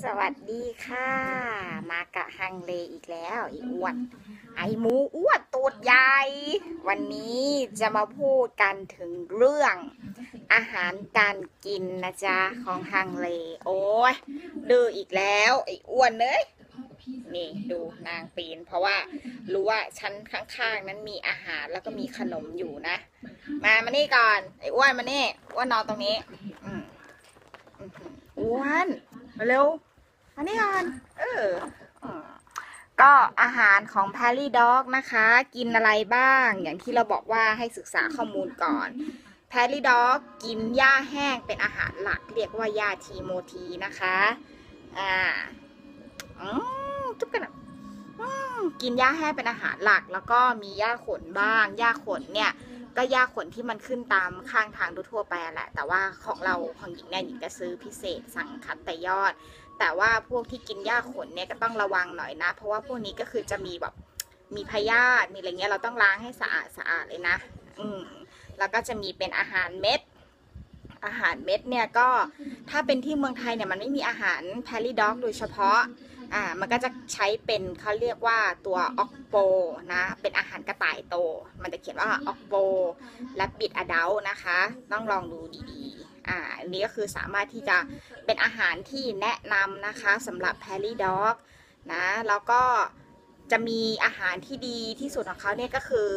สวัสดีค่ะ มากะฮังเลอีกแล้วไอีอ้วน ไอหมูอ้วนตูดใหญ่ วันนี้จะมาพูดกันถึงเรื่อง อาหารการกินนะจ๊ะ ของฮังเล โอ้ยดื้ออีกแล้วไอ้อ้วนเนยนี่ดูนางปีน เพราะว่ารู้ว่าชั้นข้างๆ นั้นมีอาหารแล้วก็มีขนมอยู่นะ มามานี่ก่อนไอ้อ้วนมานี่อ้วนนอนตรงนี้อืมอื้อหืออ้วน เร็วอันนี้ก่อนเอออืมก็อาหารของ p พ r รี่ด็อกนะคะ กินอะไรบ้าง อย่างที่เราบอกว่าให้ศึกษาข้อมูลก่อน p พ r รี่ด็อกกินหญ้าแห้งเป็นอาหารหลัก เรียกว่าหญ้าทีโมทีนะคะอ่าอืมจุ๊บกันอะอืมกินหญ้าแห้งเป็นอาหารหลัก แล้วก็มีหญ้าขนบ้างหญ้าขนเนี่ย ก็หญ้าขนที่มันขึ้นตามข้างทางทั่วไปแหละ แต่ว่าของเราของหญิงเนี่ยหญิงจะซื้อพิเศษสั่งคัดแต่ยอด แต่ว่าพวกที่กินหญ้าขนเนี่ยก็ต้องระวังหน่อยนะ เพราะว่าพวกนี้ก็คือจะมีแบบมีพยาธิมีอะไรเงี้ยเราต้องล้างให้สะอาดสะอาดเลยนะ อืมแล้วก็จะมีเป็นอาหารเม็ด อาหารเม็ดเนี่ยก็ถ้าเป็นที่เมืองไทยเนี่ยมันไม่มีอาหารแพลรี่ด็อกโดยเฉพาะ อ่ามันก็จะใช้เป็นเขาเรียกว่าตัวออกโปนะเป็นอาหารกระต่ายโต มันจะเขียนว่าออกโปและบิดอดัลนะคะ ต้องลองดูดีๆอ่าอันนี้ก็คือสามารถที่จะเป็นอาหารที่แนะนำนะคะสำหรับแพรี่ด็อกนะแล้วก็จะมีอาหารที่ดีที่สุดของเขาเนี่ยก็คือ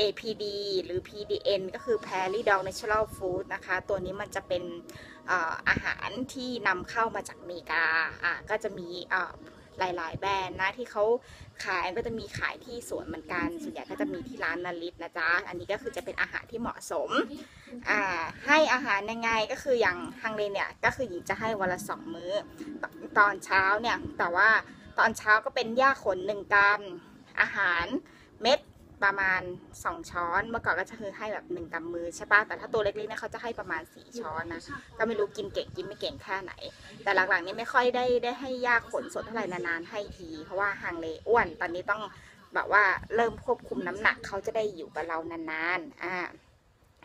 APD หรือ PDN ก็คือ p a r i Dog Natural Food นะคะ ตัวนี้มันจะเป็นอาหารที่นำเข้ามาจากอเมริกาอ่าก็จะมีอ่อ หลาย ๆ แบรนด์นะที่เขาขายก็จะมีขายที่สวนเหมือนกันส่วนใหญ่ก็จะมีที่ร้านนาริตนะจ๊ะอันนี้ก็คือจะเป็นอาหารที่เหมาะสมอ่าให้อาหารยังไงก็คืออย่างฮังเลเนี่ยก็คือหญิงจะให้วันละสองมื้อตอนเช้าเนี่ยแต่ว่าตอนเช้าก็เป็นหญ้าขนหนึ่งกรัมอาหารเม็ด ประมาณ 2 ช้อน เมื่อก่อนก็จะคือให้แบบ1กำมือใช่ปะแต่ถ้าตัวเล็กๆเนี่ยเขาจะให้ประมาณ 4 ช้อนนะ ก็ไม่รู้กินเก่งกินไม่เก่งแค่ไหน แต่หลังๆนี้ไม่ค่อยได้ได้ให้ยาขนสดเท่าไหร่นานๆให้ที เพราะว่าฮังเลอ้วน ตอนนี้ต้องแบบว่าเริ่มควบคุมน้ำหนักเขาจะได้อยู่กับเรานานๆ อ่า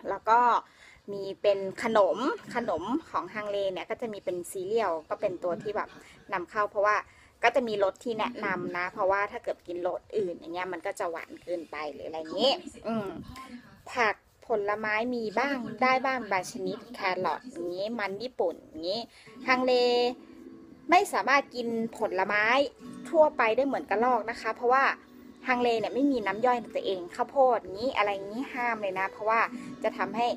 แล้วก็มีเป็นขนมขนมของฮังเลเนี่ยก็จะมีเป็นซีเรียลก็เป็นตัวที่แบบนำเข้าเพราะว่า ก็จะมีรสที่แนะนำนะ เพราะว่าถ้าเกิดกินรสอื่นอย่างเงี้ยมันก็จะหวานเกินไปหรืออะไรเงี้ยอืมผักผลไม้มีบ้างได้บ้างบางชนิดแครอทอย่างงี้มันญี่ปุ่นอย่างงี้ฮังเลไม่สามารถกินผลไม้ทั่วไปได้เหมือนกระรอกนะคะ เพราะว่าฮังเลเนี่ยไม่มีน้ำย่อยในตัวเองข้าวโพดอย่างนี้อะไรอย่างนี้ห้ามเลยนะ เพราะว่าจะทำให้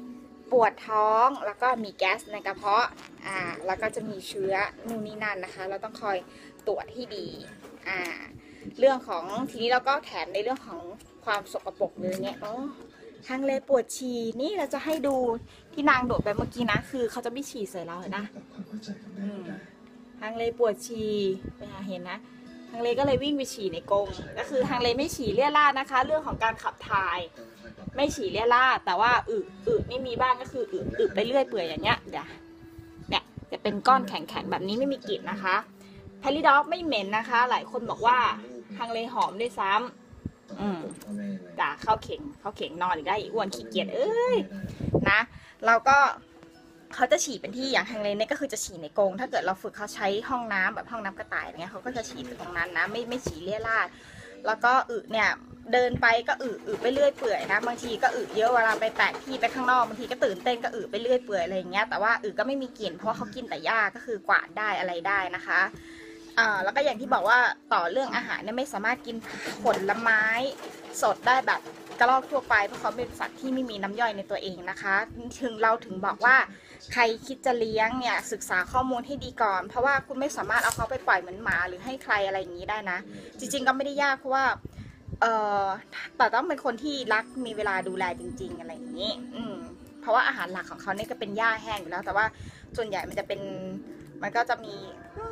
ปวดท้องแล้วก็มีแก๊สในกระเพาะอ่าแล้วก็จะมีเชื้อนู่นนี่นั่นนะคะ เราต้องคอยตรวจที่ดีอ่าเรื่องของทีนี้เราก็แถมในเรื่องของความสกปรกเลยเนี่ยอ๋อฮังเลปวดฉี่นี่เราจะให้ดูที่นางโดดไปเมื่อกี้นะ คือเขาจะไม่ฉี่ใส่เราเห็นนะอืมฮังเลปวดฉี่ไปหาเห็นนะฮังเลก็เลยวิ่งไปฉี่ในกรงก็คือฮังเลไม่ฉี่เลี่ยราดนะคะ เรื่องของการขับถ่าย ไม่ฉี่เลี่ยราดแต่ว่าอึอึนี่มีบ้างก็คืออึอึไปเรื่อยเปื่อยอย่างเงี้ยเดี๋ยวเนี่ยจะเป็นก้อนแข็งๆแบบนี้ไม่มีกลิ่นนะคะแพลลี่ด็อกไม่เหม็นนะคะ หลายคนบอกว่าฮังเลหอมด้วยซ้ำอืมด่าข้าวเข่งข้าวเข่งนอนอีกได้อีอ้วนขี้เกียจเอ้ยนะเราก็เขาจะฉี่เป็นที่อย่างฮังเลเนี่ยก็คือจะฉี่ในกรงถ้าเกิดเราฝึกเขาใช้ห้องน้ำแบบห้องน้ำกระต่ายอะไรเงี้ยเขาก็จะฉี่ตรงนั้นนะไม่ไม่ฉี่เลี่ยราด แล้วก็อึเนี่ยเดินไปก็อึอึไปเรื่อยเปื่อยนะบางทีก็อึเยอะเวลาไปแปลกที่ไปข้างนอกบางทีก็ตื่นเต้นก็อึไปเรื่อยเปื่อยอะไรอย่างเงี้ยแต่ว่าอึก็ไม่มีกลิ่นเพราะว่าเขากินแต่หญ้าก็คือกวาดได้อะไรได้นะคะอ่าแล้วก็อย่างที่บอกว่าต่อเรื่องอาหารเนี่ยไม่สามารถกินผลไม้สดได้แบบ กระรอกทั่วไปเพราะเขาเป็นสัตว์ที่ไม่มีน้ำย่อยในตัวเองนะคะถึงเราถึงบอกว่าใครคิดจะเลี้ยงเนี่ยศึกษาข้อมูลให้ดีก่อน เพราะว่าคุณไม่สามารถเอาเขาไปปล่อยเหมือนหมาหรือให้ใครอะไรอย่างนี้ได้นะ จริง ๆ ก็ไม่ได้ยากเพราะว่าเออแต่ต้องเป็นคนที่รักมีเวลาดูแลจริง ๆ อะไรอย่างนี้ อืมเพราะว่าอาหารหลักของเขาเนี่ยก็เป็นหญ้าแห้งอยู่แล้ว แต่ว่าส่วนใหญ่มันจะเป็นมันก็จะมี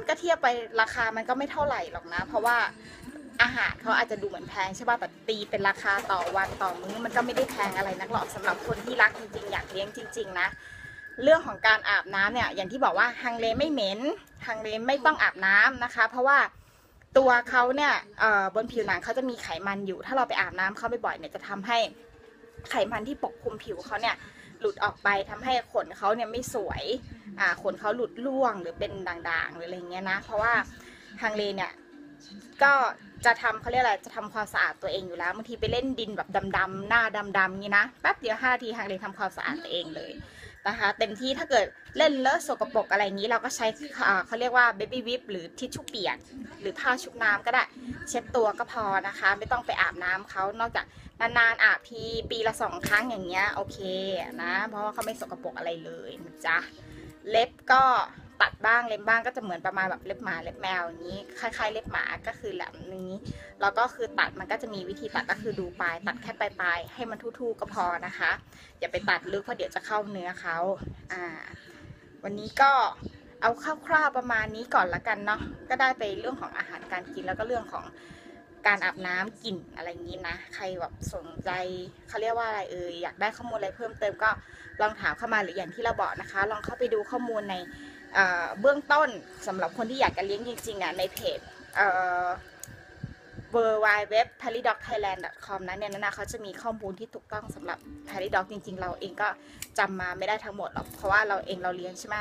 ก็เทียบไปราคามันก็ไม่เท่าไหร่หรอกนะ เพราะว่า อาหารเขาอาจจะดูเหมือนแพงใช่ป่ะแต่ตีเป็นราคาต่อวันต่อมื้อมันก็ไม่ได้แพงอะไรนักหรอกสำหรับคนที่รักจริงๆ อยากเลี้ยงจริง ๆ นะ เรื่องของการอาบน้ำเนี่ย อย่างที่บอกว่าฮังเลไม่เหม็นฮังเลไม่ต้องอาบน้ำนะคะ เพราะว่าตัวเขาเนี่ยบนผิวหนังเขาจะมีไขมันอยู่ ถ้าเราไปอาบน้ำเขาบ่อยๆเนี่ยจะทำให้ไขมันที่ปกคลุมผิวเขาเนี่ยหลุดออกไปทำให้ขนเขาเนี่ยไม่สวยอ่าขนเขาหลุดร่วงหรือเป็นด่างๆหรืออะไรเงี้ยนะ เพราะว่าฮังเลเนี่ย ก็จะทำเขาเรียกอะไรจะทำความสะอาดตัวเองอยู่แล้วบางทีไปเล่นดินแบบดำๆหน้าดำๆอย่างนี้นะแป๊บเดียวห้านาทีฮังเลทำความสะอาดตัวเองเลยนะคะเต็มที่ถ้าเกิดเล่นเลอะสกปรกอะไรอย่างนี้เราก็ใช้อ่าเขาเรียกว่าเบบี้วิปหรือทิชชู่เปียกหรือผ้าชุบน้ำก็ได้ เช็ดตัวก็พอนะคะ ไม่ต้องไปอาบน้ำเขานอกจากนานๆอาบทีปีละสองครั้งอย่างเงี้ยโอเคนะ เพราะว่าเขาไม่สกปรกอะไรเลยนะจ๊ะ เล็บก็ ตัดบ้างเล็บบ้างก็จะเหมือนประมาณแบบเล็บหมาเล็บแมวอย่างนี้คล้ายๆ เล็บหมาก็คือแหลมนี้แล้วก็คือตัดมันก็จะมีวิธีตัดก็คือดูปลายตัดแค่ปลายๆให้มันทู่ๆก็พอนะคะ อย่าไปตัดลึกเพราะเดี๋ยวจะเข้าเนื้อเขาอ่า วันนี้ก็เอาคร่าวๆประมาณนี้ก่อนละกันเนาะก็ได้ไปเรื่องของอาหารการกินแล้วก็เรื่องของการอาบน้ำกลิ่นอะไรอย่างนี้นะ ใครแบบสนใจเขาเรียกว่าอะไรเอ่ยอยากได้ข้อมูลอะไรเพิ่มเติมก็ลองถามเข้ามาหรืออย่างที่เราบอกนะคะ ลองเข้าไปดูข้อมูลใน เบื้องต้นสำหรับคนที่อยากจะเลี้ยงจริงๆอะในเพจเอ่อ w w w p a r i d o g t h a i l a n d c o m นั้นเนี่ยนะเขาจะมีข้อมูลที่ถูกต้องสำหรับ p a r i d o g จริง ๆ เราเองก็จำมาไม่ได้ทั้งหมดหรอกเพราะว่าเราเองเราเลี้ยงใช่ไหม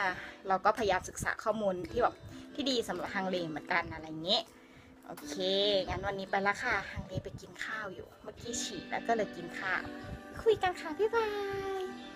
เราก็พยายามศึกษาข้อมูลที่แบบที่ดีสำหรับฮังเลเหมือนกันอะไรเงี้ยโอเค งั้นวันนี้ไปละค่ะฮังเลไปกินข้าวอยู่ เมื่อกี้ฉี่แล้วก็เลยกินข้าว คุยกันค่ะบ๊ายบาย